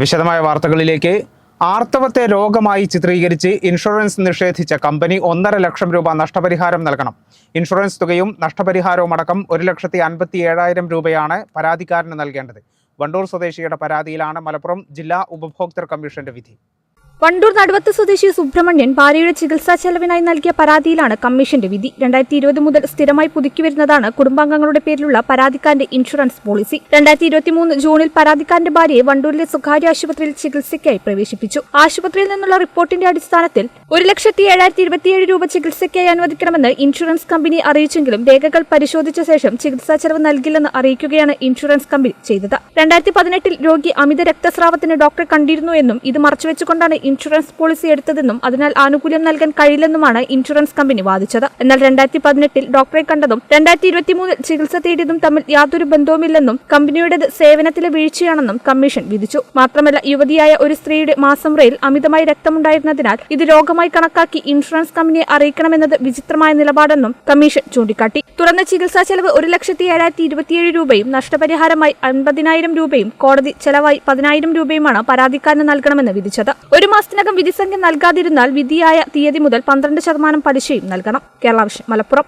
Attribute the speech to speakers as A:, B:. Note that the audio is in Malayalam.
A: വിശദമായ വാർത്തകളിലേക്ക്. ആർത്തവത്തെ രോഗമായി ചിത്രീകരിച്ച് ഇൻഷുറൻസ് നിഷേധിച്ച കമ്പനി ഒന്നര ലക്ഷം രൂപ നഷ്ടപരിഹാരം നൽകണം. ഇൻഷുറൻസ് തുകയും നഷ്ടപരിഹാരവും അടക്കം ഒരു ലക്ഷത്തി അൻപത്തി ഏഴായിരം രൂപയാണ് പരാതിക്കാരന് നൽകേണ്ടത്. വണ്ടൂർ സ്വദേശിയുടെ പരാതിയിലാണ് മലപ്പുറം ജില്ലാ ഉപഭോക്തൃ കമ്മീഷന്റെ വിധി.
B: വണ്ടൂർ നടുവത്ത് സ്വദേശി സുബ്രഹ്മണ്യൻ ഭാര്യയുടെ ചികിത്സാ ചെലവിനായി നൽകിയ പരാതിയിലാണ് കമ്മീഷന്റെ വിധി. രണ്ടായിരത്തി ഇരുപത് മുതൽ സ്ഥിരമായി പുതുക്കി വരുന്നതാണ് കുടുംബാംഗങ്ങളുടെ പേരിലുള്ള പരാതിക്കാരന്റെ ഇൻഷുറൻസ് പോളിസി. രണ്ടായിരത്തി ഇരുപത്തിമൂന്ന് ജൂണിൽ പരാതിക്കാരന്റെ ഭാര്യയെ വണ്ടൂരിലെ സ്വകാര്യ ആശുപത്രിയിൽ ചികിത്സയ്ക്കായി പ്രവേശിപ്പിച്ചു. ആശുപത്രിയിൽ നിന്നുള്ള റിപ്പോർട്ടിന്റെ അടിസ്ഥാനത്തിൽ ഒരു ലക്ഷത്തി ഏഴായിരത്തി ഇരുപത്തിയേഴ് രൂപ ചികിത്സയ്ക്കായി അനുവദിക്കണമെന്ന് ഇൻഷുറൻസ് കമ്പനി അറിയിച്ചെങ്കിലും രേഖകൾ പരിശോധിച്ച ശേഷം ചികിത്സാ ചെലവ് നൽകില്ലെന്ന് അറിയിക്കുകയാണ് ഇൻഷുറൻസ് കമ്പനി ചെയ്തത്. രണ്ടായിരത്തി പതിനെട്ടിൽ രോഗി അമിത രക്തസ്രാവത്തിന് ഡോക്ടറെ കണ്ടിരുന്നു എന്നും ഇത് മറച്ചുവെച്ചുകൊണ്ടാണ് ഇൻഷുറൻസ് പോളിസി എടുത്തതെന്നും അതിനാൽ ആനുകൂല്യം നൽകാൻ കഴിയില്ലെന്നുമാണ് ഇൻഷുറൻസ് കമ്പനി വാദിച്ചത്. എന്നാൽ രണ്ടായിരത്തി പതിനെട്ടിൽ ഡോക്ടറെ കണ്ടതും രണ്ടായിരത്തി ഇരുപത്തിമൂന്നിൽ ചികിത്സ തേടിയതും തമ്മിൽ യാതൊരു ബന്ധവുമില്ലെന്നും കമ്പനിയുടെ സേവനത്തിലെ വീഴ്ചയാണെന്നും കമ്മീഷൻ വിധിച്ചു. മാത്രമല്ല യുവതിയായ ഒരു സ്ത്രീയുടെ മാസം റയിൽ അമിതമായി രക്തമുണ്ടായിരുന്നതിനാൽ ഇത് രോഗമായി കണക്കാക്കി ഇൻഷുറൻസ് കമ്പനിയെ അറിയിക്കണമെന്നത് വിചിത്രമായ നിലപാടെന്നും കമ്മീഷൻ ചൂണ്ടിക്കാട്ടി. തുറന്ന ചികിത്സാ ചെലവ് ഒരു ലക്ഷത്തി ഏഴായിരത്തി ഇരുപത്തിയേഴ് രൂപയും നഷ്ടപരിഹാരമായി അൻപതിനായിരം രൂപയും കോടതി ചെലവായി പതിനായിരം രൂപയുമാണ് പരാതിക്കാരന് നൽകണമെന്ന് വിധിച്ചത്. ഒരു മാസത്തിനകം വിധിസംഖ്യ നൽകാതിരുന്നാൽ വിധിയായ തീയതി മുതൽ പന്ത്രണ്ട് ശതമാനം പലിശയും നൽകണം. കേരള മലപ്പുറം.